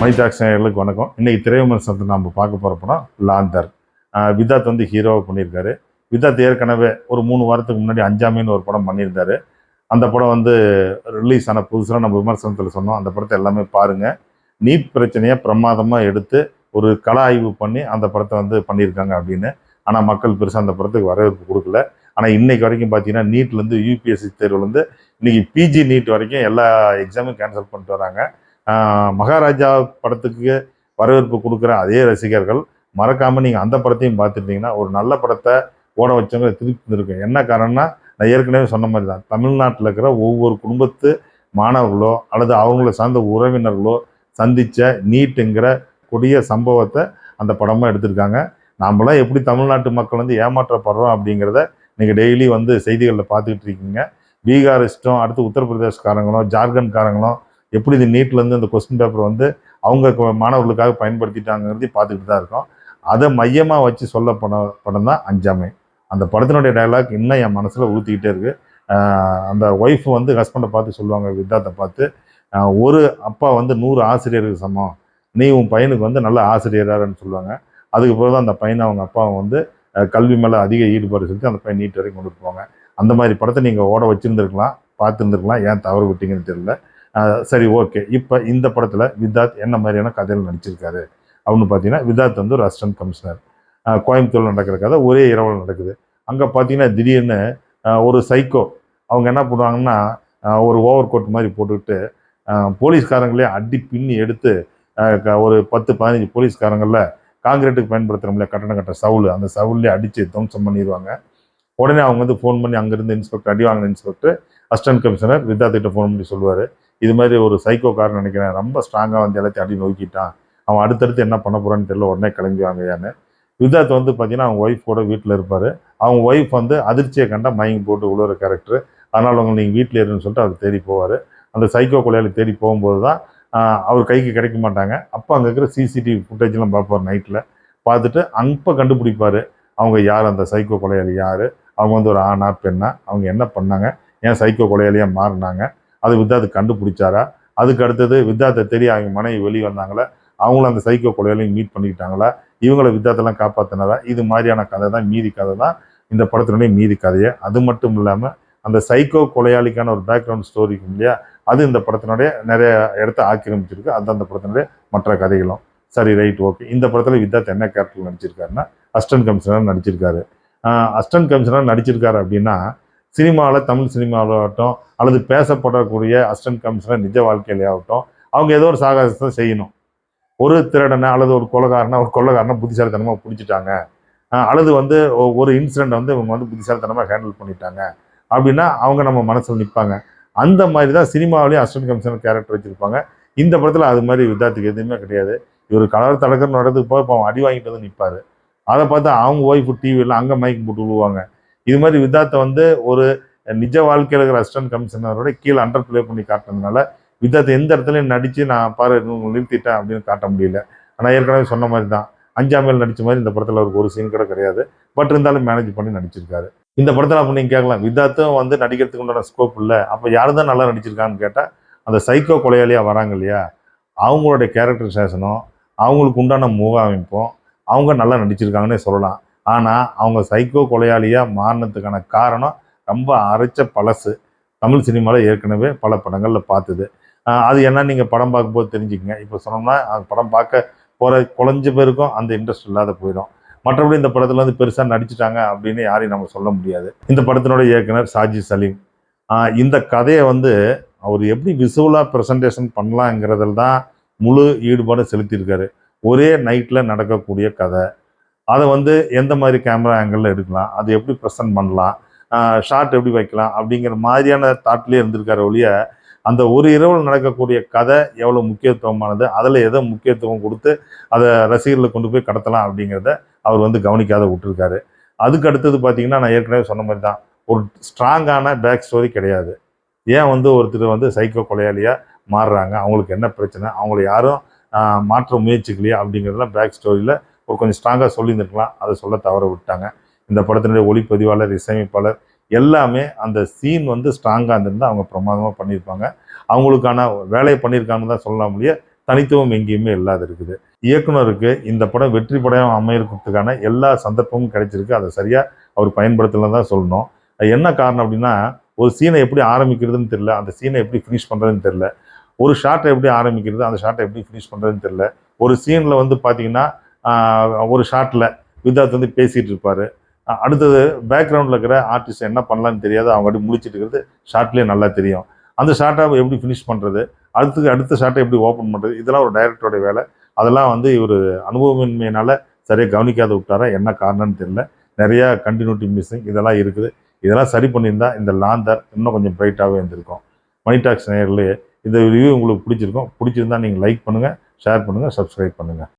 மணிதாக்ஸ் நேயர்களுக்கு வணக்கம். இன்னைக்கு திரைவிமர்சனத்தை நம்ம பார்க்க போகிற படம் லாந்தர். விதாத் வந்து ஹீரோவை பண்ணியிருக்காரு. விதாத் ஏற்கனவே ஒரு மூணு வாரத்துக்கு முன்னாடி அஞ்சாமின்னு ஒரு படம் பண்ணியிருந்தாரு. அந்த படம் வந்து ரிலீஸ் ஆன புதுசாக நம்ம விமர்சனத்தில் சொன்னோம். அந்த படத்தை எல்லாமே பாருங்கள் நீட் பிரச்சனையை பிரமாதமாக எடுத்து ஒரு கள ஆய்வு பண்ணி அந்த படத்தை வந்து பண்ணியிருக்காங்க அப்படின்னு. ஆனால் மக்கள் பெருசாக அந்த படத்துக்கு வரவேற்பு கொடுக்கல. ஆனால் இன்றைக்கு வரைக்கும் பார்த்தீங்கன்னா நீட்லேருந்து யூபிஎஸ்சி தேர்வுலேருந்து இன்றைக்கி பிஜி நீட் வரைக்கும் எல்லா எக்ஸாமும் கேன்சல் பண்ணிட்டு வராங்க. மகாராஜா படத்துக்கு வரவேற்பு கொடுக்குற அதே ரசிகர்கள் மறக்காமல் நீங்கள் அந்த படத்தையும் பார்த்துட்டீங்கன்னா ஒரு நல்ல படத்தை ஓட வச்சவங்க திருப்பி இருக்கும் என்ன காரணம்னா நான் ஏற்கனவே சொன்ன மாதிரி தான். தமிழ்நாட்டில் இருக்கிற ஒவ்வொரு குடும்பத்து மாணவர்களோ அல்லது அவங்கள சார்ந்த உறவினர்களோ சந்தித்த நீட்டுங்கிற கொடிய சம்பவத்தை அந்த படமாக எடுத்திருக்காங்க. நாமெல்லாம் எப்படி தமிழ்நாட்டு மக்கள் வந்து ஏமாற்றப்படுறோம் அப்படிங்கிறத நீங்கள் டெய்லி வந்து செய்திகளில் பார்த்துக்கிட்டு இருக்கீங்க. பீகாரிஸ்டும் அடுத்து உத்தரப்பிரதேஷ்காரங்களும் ஜார்க்கண்ட்காரங்களும் எப்படி இது நீட்லேருந்து அந்த கொஸ்டின் பேப்பர் வந்து அவங்க மாணவர்களுக்காக பயன்படுத்திட்டாங்கிறதையும் பார்த்துக்கிட்டு தான் இருக்கோம். அதை மையமாக வச்சு சொல்ல படம் படம் தான் அஞ்சாமை. அந்த படத்தினுடைய டயலாக் இன்னும் என் மனசில் ஊற்றிக்கிட்டே இருக்குது அந்த ஒய்ஃப் வந்து ஹஸ்பண்டை பார்த்து சொல்லுவாங்க வித்தாத்தை பார்த்து ஒரு அப்பா வந்து நூறு ஆசிரியருக்கு சமம். நீ உன் பையனுக்கு வந்து நல்ல ஆசிரியராருன்னு சொல்லுவாங்க. அதுக்கு பிறகு தான் அந்த பையனை அவங்க அப்பாவை வந்து கல்வி மேலே அதிக ஈடுபாடு செலுத்தி அந்த பையன் நீட் வரைக்கும் கொண்டு போவாங்க. அந்த மாதிரி படத்தை நீங்கள் ஓட வச்சுருந்துருக்கலாம் பார்த்துருந்துருக்கலாம். ஏன் தவறு விட்டீங்கன்னு தெரியல. சரி ஓகே. இப்போ இந்த படத்தில் வித்தாத் என்ன மாதிரியான கதையில் நடிச்சிருக்காரு? அப்படின்னு பார்த்தீங்கன்னா வித்தாத் வந்து ஒரு அசிஸ்டன்ட் கமிஷனர் கோயம்புத்தூரில் நடக்கிற கதை ஒரே இரவில் நடக்குது. அங்கே பார்த்தீங்கன்னா திடீர்னு ஒரு சைக்கோ அவங்க என்ன பண்ணுவாங்கன்னா ஒரு ஓவர் கோட் மாதிரி போட்டுக்கிட்டு போலீஸ்காரங்களே அடி பின்னி எடுத்து க- ஒரு பத்து பதினஞ்சு போலீஸ்காரங்களில் காங்கிரீட்டுக்கு பயன்படுத்துகிறோம்ல கட்டணம் கட்ட சவுல் அந்த சவுல்லே அடித்து துவம்சம் பண்ணிடுவாங்க உடனே அவங்க வந்து ஃபோன் பண்ணி அங்கேருந்து இன்ஸ்பெக்டர் அடி வாங்கின இன்ஸ்பெக்டர் அசிஸ்டன்ட் கமிஷனர் வித்தாத்திட்ட ஃபோன் பண்ணி சொல்லுவார். இது மாதிரி ஒரு சைக்கோ கார் நினைக்கிறேன். ரொம்ப ஸ்ட்ராங்காக வந்து எல்லாத்தையும் அடி நோக்கிட்டான். அவன் அடுத்தடுத்து என்ன பண்ண போகிறான்னு தெரியல. உடனே கிளம்பி வாங்கயான்னு வித்தாத் வந்து பார்த்தீங்கன்னா அவங்க ஒய்ஃப் கூட வீட்டில் இருப்பார். அவங்க ஒய்ஃப் வந்து அதிர்ச்சியை கண்டா மயங்கி போட்டு உழுவுற கேரக்டர் அதனால் அவங்க நீங்கள் வீட்டில் இருன்னு சொல்லிட்டு அவர் தேடி போவார். அந்த சைக்கோ கொலையாளி தேடி போகும்போது தான் அவர் கைக்கு கிடைக்க மாட்டாங்க. அப்போ அங்கே இருக்கிற சிசிடிவி ஃபுட்டேஜ்லாம் பார்ப்பார் நைட்டில் பார்த்துட்டு அப்போ கண்டுபிடிப்பார். அவங்க யார்? அந்த சைக்கோ கொலையாளி யார்? அவங்க வந்து ஒரு ஆணா பெண்ணா? அவங்க என்ன பண்ணாங்க? ஏன் சைக்கோ கொலையாளியாக மாறினாங்க? அது வித்தாத்து கண்டுபிடிச்சாரா? அதுக்கு அடுத்தது வித்தாத்தை தெரிய அவங்க மனைவி வெளியே வந்தாங்களா? அவங்களும் அந்த சைக்கோ கொலையாளையும் மீட் பண்ணிக்கிட்டாங்களா? இவங்கள வித்தாத்தெல்லாம் காப்பாற்றினதா இது மாதிரியான கதை தான் மீதி கதை தான் இந்த படத்தினுடைய மீதி கதையை. அது மட்டும் இல்லாமல் அந்த சைக்கோ கொலையாளிக்கான ஒரு பேக்ரவுண்ட் ஸ்டோரி இருக்கும் இல்லையா? அது இந்த படத்தினுடைய நிறைய இடத்த ஆக்கிரமிச்சிருக்கு. அது அந்த படத்தினுடைய மற்ற கதைகளும். சரி ரைட் ஓகே இந்த படத்தில் வித்தாத் என்ன கேரக்டர் நடிச்சிருக்காருன்னா அஸ்டன் கமிஷனர் நடிச்சிருக்காரு. அஸ்டன் கமிஷனர் நடிச்சிருக்காரு அப்படின்னா சினிமாவில் தமிழ் சினிமாவிலாகட்டும் அல்லது பேசப்படக்கூடிய அசிஸ்டன்ட் கமிஷனர் நிஜ வாழ்க்கையிலே ஆகட்டும் அவங்க ஏதோ ஒரு சாகசத்தை செய்யணும். ஒரு திருடனை அல்லது ஒரு கொலகாரனை ஒரு கொள்ளைக்காரனை புத்திசாலித்தனமாக பிடிச்சிட்டாங்க. அல்லது வந்து ஒ- ஒரு இன்சிடெண்ட் வந்து இவங்க வந்து புத்திசாலித்தனமாக ஹேண்டில் பண்ணிட்டாங்க. அப்படின்னா அவங்க நம்ம மனசில் நிற்பாங்க அந்த மாதிரி தான் சினிமாவிலேயும் அசிஸ்டன்ட் கமிஷனர் கேரக்டர் வச்சுருப்பாங்க. இந்த படத்தில் அது மாதிரி வித்தார்த்துக்கு எதுவுமே கிடையாது. இவர் கலர் தடக்கர் நடந்துக்கு போய் இப்போ அவன் அடி வாங்கிட்டு வந்து நிற்பாரு அதை பார்த்தா அவங்க ஒய்ஃபு டிவியில் அங்கே மைக் போட்டு விழுவாங்க. இது மாதிரி வித்தாத்தை வந்து ஒரு நிஜ வாழ்க்கையில் இருக்கிற அசிஸ்டன்ட் கமிஷனரோட கீழே அண்டர் ப்ளே பண்ணி காட்டினதுனால விதார்த்தை எந்த இடத்துலையும் நடித்து நான் பாரு நிறுத்திட்டேன் அப்படின்னு காட்ட முடியல. ஆனால் ஏற்கனவே சொன்ன மாதிரி தான் அஞ்சாமையில் நடித்த மாதிரி இந்த படத்தில் அவருக்கு ஒரு சீன் கூட கிடையாது. பட் இருந்தாலும் மேனேஜ் பண்ணி நடிச்சிருக்காரு. இந்த படத்தில் அப்போ நீங்கள் கேட்கலாம் வித்தாத்தும் வந்து நடிக்கிறதுக்கு உண்டான ஸ்கோப் இல்லை. அப்போ யார் தான் நல்லா நடிச்சிருக்கான்னு கேட்டால் அந்த சைக்கோ கொலையாளியாக வராங்க இல்லையா? அவங்களுடைய கேரக்டரைசேஷனும் அவங்களுக்கு உண்டான முக அமைப்பும் அவங்க நல்லா நடிச்சிருக்காங்கன்னே சொல்லலாம். ஆனால் அவங்க சைக்கோ கொலையாளியாக மாறினதுக்கான காரணம் ரொம்ப அரைச்ச பழசு. தமிழ் சினிமாவில் ஏற்கனவே பல படங்களில் பார்த்தது அது என்ன நீங்கள் படம் பார்க்கும்போது தெரிஞ்சுக்கங்க. இப்போ சொன்னோம்னா படம் பார்க்க போகிற குழஞ்ச பேருக்கும் அந்த இன்ட்ரெஸ்ட் இல்லாத போயிடும். மற்றபடி இந்த படத்தில் வந்து பெருசாக நடிச்சிட்டாங்க அப்படின்னு யாரையும் நம்ம சொல்ல முடியாது. இந்த படத்தினோட இயக்குனர் சாஜி சலீம். இந்த கதையை வந்து அவர் எப்படி விசுவலாக ப்ரெசன்டேஷன் பண்ணலாங்கிறதுல தான் முழு ஈடுபாடு செலுத்தியிருக்காரு. ஒரே நைட்டில் நடக்கக்கூடிய கதை. அதை வந்து எந்த மாதிரி கேமரா ஆங்கிளில் எடுக்கலாம் அது எப்படி ப்ரெசென்ட் பண்ணலாம் ஷார்ட் எப்படி வைக்கலாம் அப்படிங்கிற மாதிரியான தாட்லேயே இருந்திருக்காரு ஒழிய அந்த ஒரு இரவில் நடக்கக்கூடிய கதை எவ்வளோ முக்கியத்துவமானது அதில் எதை முக்கியத்துவம் கொடுத்து அதை ரசிகர்களை கொண்டு போய் கடத்தலாம் அப்படிங்கிறத அவர் வந்து கவனிக்காத விட்டுருக்காரு. அதுக்கு அடுத்தது பார்த்தீங்கன்னா நான் ஏற்கனவே சொன்ன மாதிரி தான் ஒரு ஸ்ட்ராங்கான பேக் ஸ்டோரி கிடையாது. ஏன் வந்து ஒருத்தர் வந்து சைக்கோ கொலையாளியாக மாறுறாங்க? அவங்களுக்கு என்ன பிரச்சனை? அவங்கள யாரும் மாற்ற முயற்சிக்கலையா அப்படிங்கிறதுலாம் பேக் ஸ்டோரியில் கொஞ்சம் ஸ்ட்ராங்காக சொல்லியிருந்துருக்கலாம். அதை சொல்ல தவற விட்டாங்க. இந்த படத்தினுடைய ஒளிப்பதிவாளர் இசையமைப்பாளர் எல்லாமே அந்த சீன் வந்து ஸ்ட்ராங்காக இருந்திருந்தால் அவங்க பிரமாதமாக பண்ணியிருப்பாங்க. அவங்களுக்கான வேலையை பண்ணியிருக்காங்கன்னு தான் சொல்லலாம் முடிய தனித்துவம் எங்கேயுமே இல்லாத இருக்குது. இயக்குனருக்கு இந்த படம் வெற்றி படம் அமையறதுக்கான எல்லா சந்தர்ப்பமும் கிடைச்சிருக்கு. அதை சரியாக அவர் பயன்படுத்தலாம் தான் சொல்லணும். அது என்ன காரணம் அப்படின்னா ஒரு சீனை எப்படி ஆரம்பிக்கிறதுன்னு தெரில அந்த சீனை எப்படி ஃபினிஷ் பண்ணுறதுன்னு தெரில ஒரு ஷார்ட்டை எப்படி ஆரம்பிக்கிறது அந்த ஷார்ட்டை எப்படி ஃபினிஷ் பண்ணுறதுன்னு தெரில ஒரு சீனில் வந்து பார்த்தீங்கன்னா ஒரு ஷார்ட்டில் வித்தார்த் வந்து பேசிகிட்டு இருப்பார். அடுத்தது பேக்ரவுண்டில் இருக்கிற ஆர்டிஸ்ட் என்ன பண்ணலான்னு தெரியாது. அவங்க அப்படி முடிச்சிட்டு இருக்கிறது ஷார்ட்லேயே நல்லா தெரியும். அந்த ஷார்ட்டை எப்படி ஃபினிஷ் பண்ணுறது அடுத்து அடுத்த ஷார்ட்டை எப்படி ஓப்பன் பண்ணுறது இதெல்லாம் ஒரு டைரக்டருடைய வேலை. அதெல்லாம் வந்து இவர் அனுபவமின்மையினால் சரியாக கவனிக்காத விட்டாரா? என்ன காரணம்னு தெரியல. நிறையா கண்டினியூட்டி மிஸ்ஸிங் இதெல்லாம் இருக்குது. இதெல்லாம் சரி பண்ணியிருந்தா இந்த லாந்தர் இன்னும் கொஞ்சம் பிரைட்டாகவே இருந்திருக்கும். மணி டாக்ஸ் நேயர்களே இந்த ரிவ்யூ உங்களுக்கு பிடிச்சிருக்கும். பிடிச்சிருந்தா நீங்கள் லைக் பண்ணுங்கள் ஷேர் பண்ணுங்கள் சப்ஸ்கிரைப் பண்ணுங்கள்